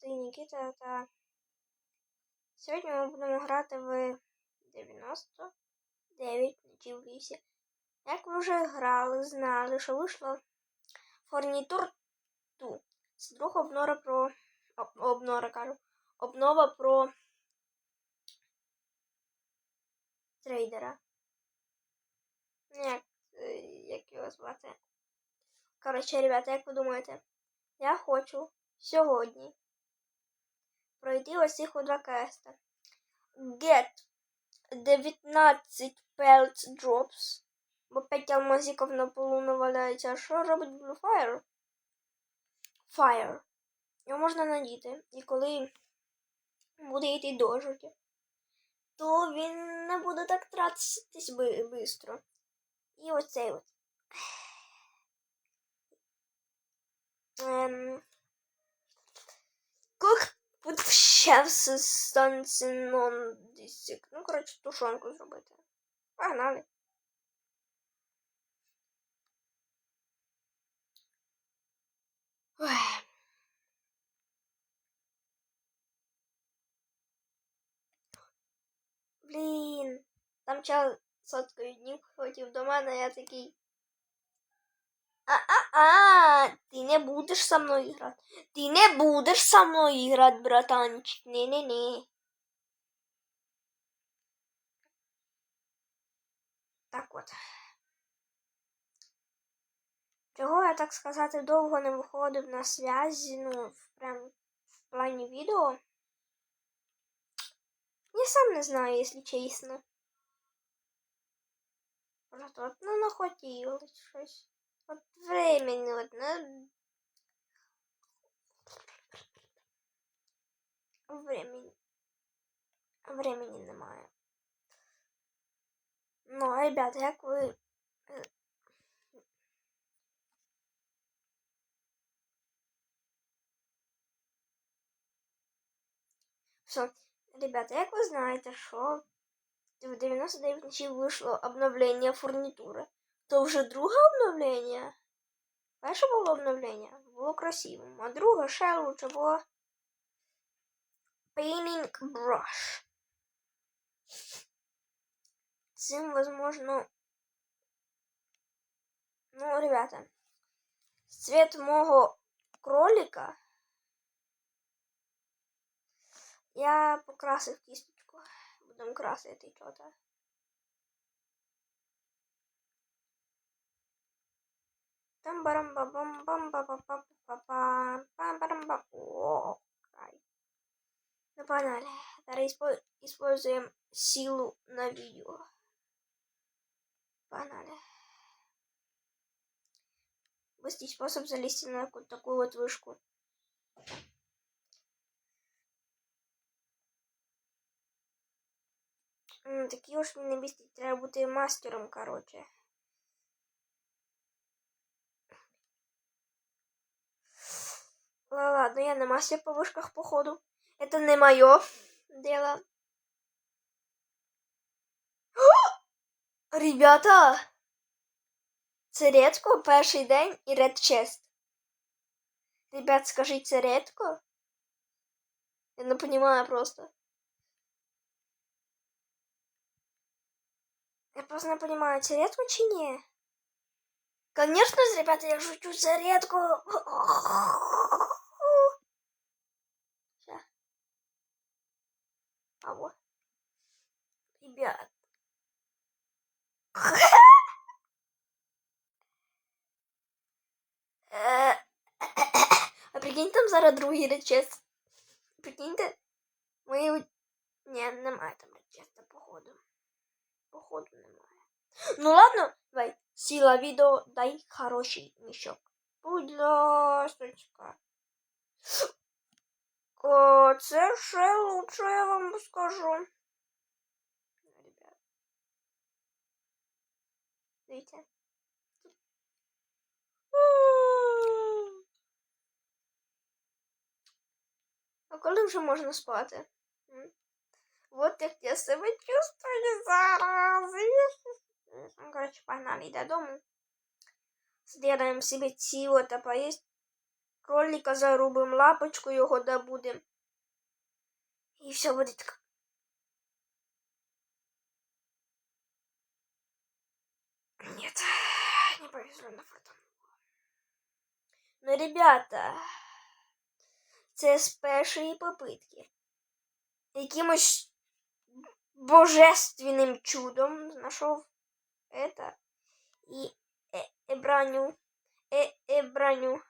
зв'язки Нікіта та сьогодні ми будемо грати в 99 ночів в лісі. Як ви вже грали, знали, що вийшло Форнітур 2. Це друга обнора про. об- Обнора кажу. Обнова про трейдера. Ну, Як, е, як його звати? Коротше, ребята, як ви думаєте, я хочу сьогодні пройти ось два квеста. Get 19 Pelts Drops. Бо 5 алмазиків на полу наваляється. А що робить Blue Fire? Fire. Його можна надіти. І коли буде йти дождь, то він не буде так тратитись швидко. І оцей от. Ем, Как буде ще все станціон дисік. Ну, коротше, тушонку зробити. Погнали. Ой. Блін. Там чел соткою днів хотів до мене, я такий. А-а-а, ти не будеш со мною грати. Ти не будеш со мною грати, братанчик. Не-не-не. Так от. Чого я, так сказати, довго не виходив на зв'язі, ну, прям в плані відео. Я сам не знаю, якщо чесно. Просто от, ну, нахотілось щось. От времени, от, ну, времени. Времени немає. Ну, ребята, як ви. е, Все, ребята, як ви знаєте, що в 99 ночів вийшло обновлення фурнітури, то вже друге обновлення. Перше було обновлення, було красивим, а друге ще лучше було Painting Brush. Цим, возможно, ну, ребята, цвет мого кролика я покрасив кісточку. Будемо красити що-то. Там барам ба бам бам ба ба ба ба ба бам барам ба О, кай. Ну, погнали. Зараз испо- используем силу на видео. Погнали. Быстрый способ залезть на вот такую вот вышку. М, Такі уж мені не бісить, треба бути мастером, короче. Ладно, я на мастер по вышках, походу. Это не мое дело. Ребята! Це рідко перший день і ред чест. Ребят, скажіть, це рідко? Я не понимаю просто. Я просто не понимаю, це рідко чи ні? Конечно же, ребята, я шучу, це рідко. А вот. Ребят. Е, А прикинь, там зараз другий речес. Прикиньте. Мої... у- Ні, немає там речеста, походу. Походу немає. Ну ладно, давай. Сила відео, дай хороший мішок. Будь ласочка. О, це ще лучше, я вам скажу. Ребят. Дивіться. А коли вже можна спати? М? Вот як я себе чувствую зараз. Ну, короче, погнали додому. Сделаем себе ціло та поїсть. Кролика зарубим, лапочку його добудем. І все буде так. Нет, не повезло на фортуну. Ну, ребята, це з першої попитки. Якимось божественним чудом знайшов это і е, е, броню, е, е, броню,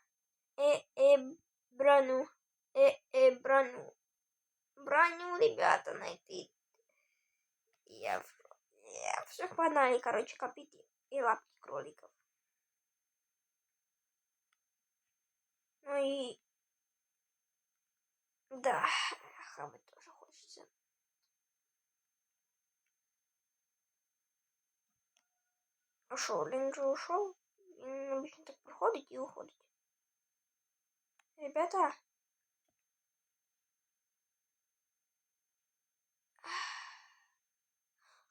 броню, е, е, броню. Ребята, найти. Я, в- я все погнали, короче, копейки и лапки кроликов. Ну и... Да, хавать тоже хочется. Ушел, Лин же ушел. Він обычно так проходить и уходит. Ребята.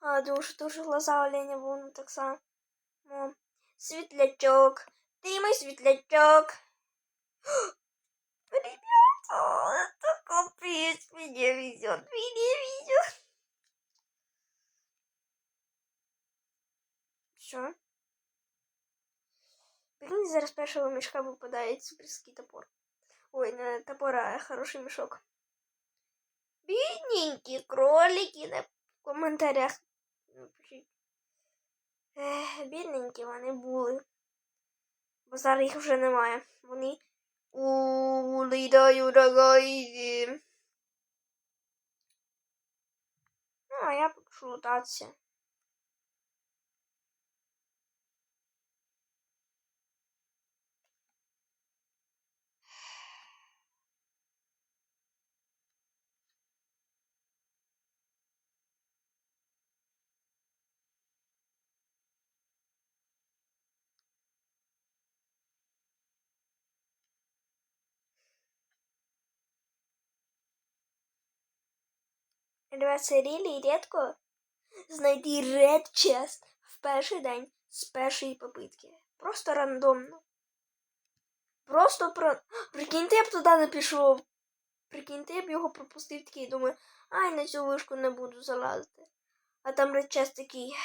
А, дуже, дуже глаза оленя вон так само. Світлячок. Ти мій світлячок. Ребята, это капец, меня везет, меня везет. Що? Блін, зараз першого мішка випадає суперський топор. Ой, не топор, а хороший мішок. Бідненькі кролики на коментарях. Ех, бідненькі вони були. Бо зараз їх вже немає. Вони улітають рогайки. Ну, а я пишу лутатися. Рілі рідко знайти Red Chest в перший день з першої попитки. Просто рандомно. Просто про. Прикиньте, я б туди не пішов. Прикиньте, я б його пропустив такий, думаю, ай, на цю вишку не буду залазити. А там Red такий.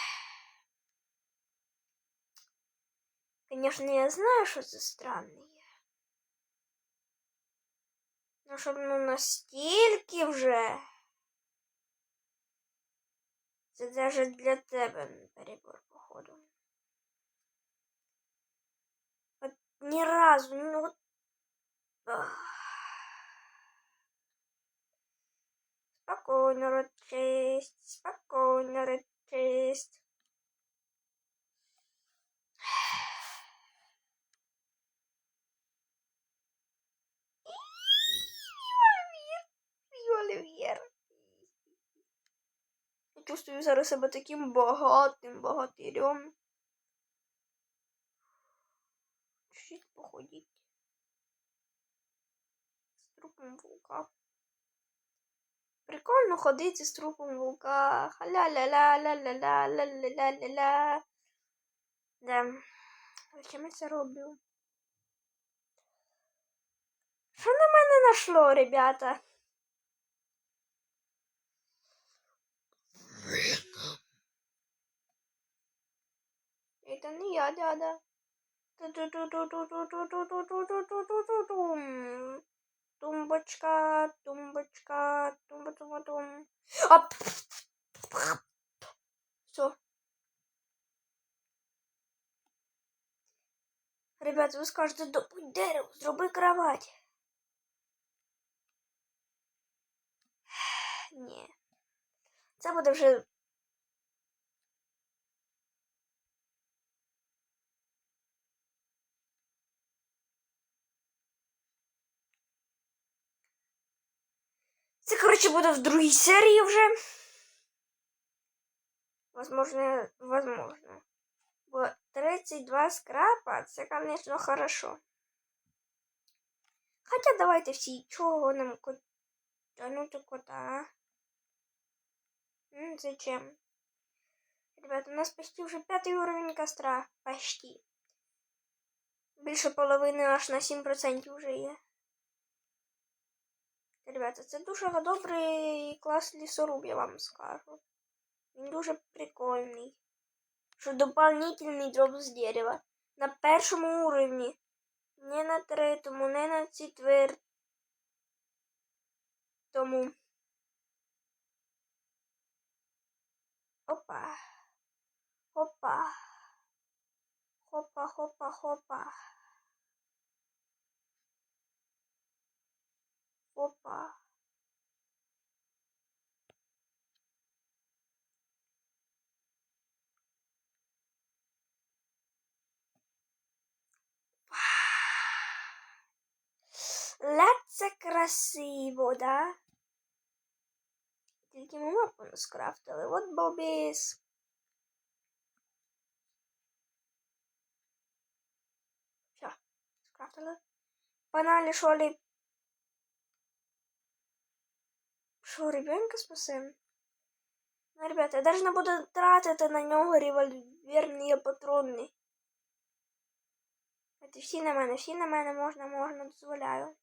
Конечно, я знаю, що це странний. Ну, щоб ну настільки вже. Це даже для тебе перебор, походу. От ні разу, ну, ну от. Спокойно, речист, спокойно, речист. Оливьер, Оливьер. Чувствую зараз себе таким багатим богатирем. Чуть походіть. З трупом вулка. Прикольно ходити з трупом вулка. Ха-ля-ля-ля-ля-ля-ля-ля-ля-ля-ля-ля. Да. Зачем я це роблю? Що на мене нашло, ребята? Это не я, дядя. Тумбочка, тумбочка, тумба тума тум. А! Все. Ребята, вы скажете, добудь дерево, зроби кровать. Ні. Це буде вже Це, коротше, буде в другій серії вже. Возможно, возможно. Бо 32 скрапа, це, конечно, хорошо. Хоча давайте всі, чого нам кот... тянути кота, а? М, зачем? Ребята, у нас почти уже пятый уровень костра. Почти. більше половини аж на 7% вже є. Ребята, це дуже добрий клас лісоруб, я вам скажу. Він дуже прикольний. Що дополнительний дроп з дерева. На першому уровні. Не на третьому, не на четвертому. Опа. Опа. Хопа, хопа, хопа. Опа. Це красиво, да? Тільки ми мапу не скрафтили. От бобіс. Все, скрафтили. Паналі, що ли? Що, ребенка спасем? Ну, ребята, я даже не буду тратити на нього револьверні патрони. Це всі на мене, всі на мене можна, можна, дозволяю.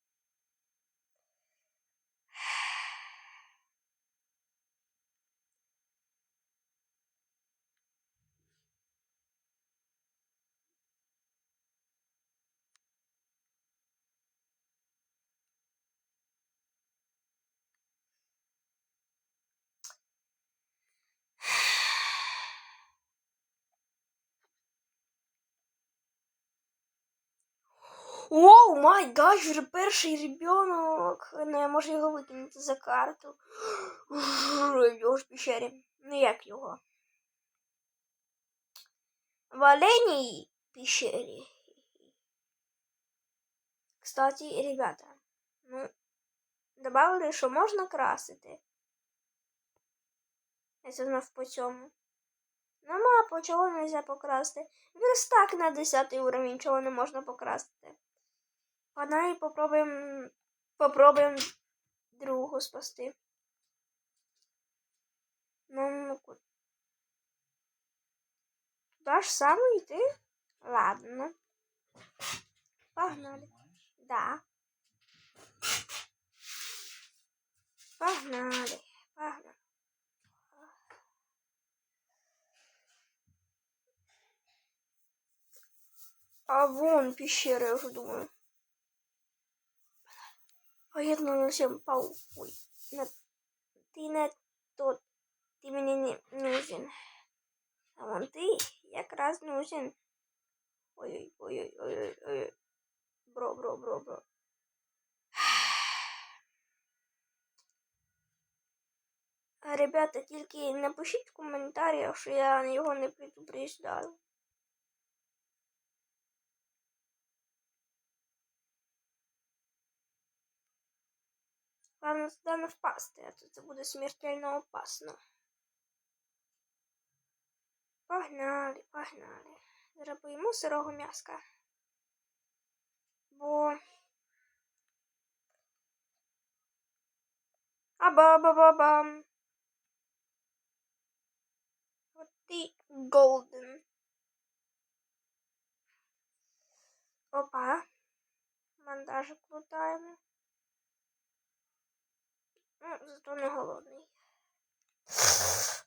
Оу май гаш, вже перший ребенок. Ну, я можу його викинути за карту. Його ж в пещері. Ну як його? В оленій пещері. Кстати, ребята, ну, добавили, що можна красити. Це знав по цьому. Нема, по чого не можна покрасти. Верстак на 10 уровень, чого не можна покрасити. Погнали попробуємо попробуємо другу спасти. Ну, ну Туда ж саме йти? Ладно. Погнали. Да. Погнали. Погнали. А вон пещера, я уже думаю. Поєднуюся пау. Ой, не, ти не тот. Ти мені не нужен. А вон ти якраз нужен. Ой-ой-ой-ой-ой-ой. Бро, бро, бро, бро. Ребята, тільки напишіть в коментарях, що я його не предупреждаю. Главное сюда не впасти, а то це буде смертельно опасно. Погнали, погнали. Поїмо сирого м'яска. Бо. Аба-ба-ба-бам. От ти голден. Опа. Мандажик лутаємо. Зато не голодний.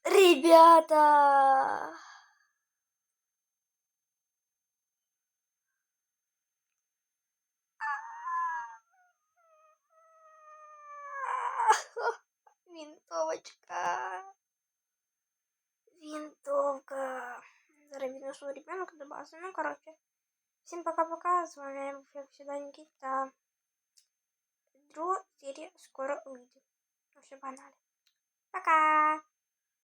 Ребята! Винтовочка. Винтовка. Зараз відношу ребенок до бази. Ну, короче. Всем пока-пока. С вами, как всегда, Никита. Друга серия скоро выйдет. Все, погнали. Пока!